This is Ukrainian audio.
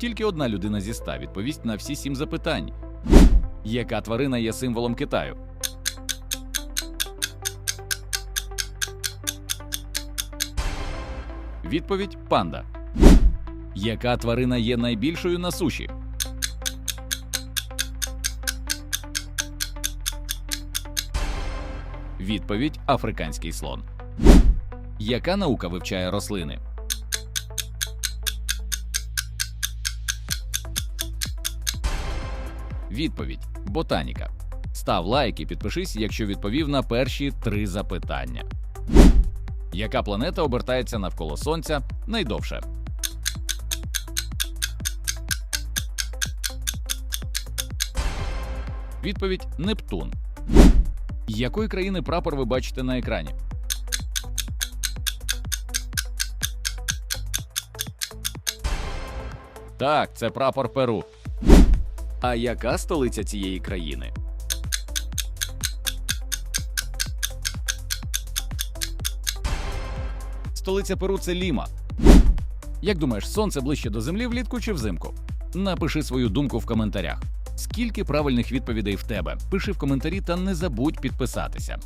Тільки одна людина зі ста відповість на всі сім запитань. Яка тварина є символом Китаю? Відповідь панда. Яка тварина є найбільшою на суші? Відповідь африканський слон. Яка наука вивчає рослини? Відповідь ботаніка. Став лайк і підпишись, якщо відповів на перші три запитання. Яка планета обертається навколо Сонця найдовше? Відповідь Нептун. Якої країни прапор ви бачите на екрані? Так, це прапор Перу. А яка столиця цієї країни? Столиця Перу це Ліма. Як думаєш, сонце ближче до землі влітку чи взимку? Напиши свою думку в коментарях. Скільки правильних відповідей в тебе? Пиши в коментарі та не забудь підписатися.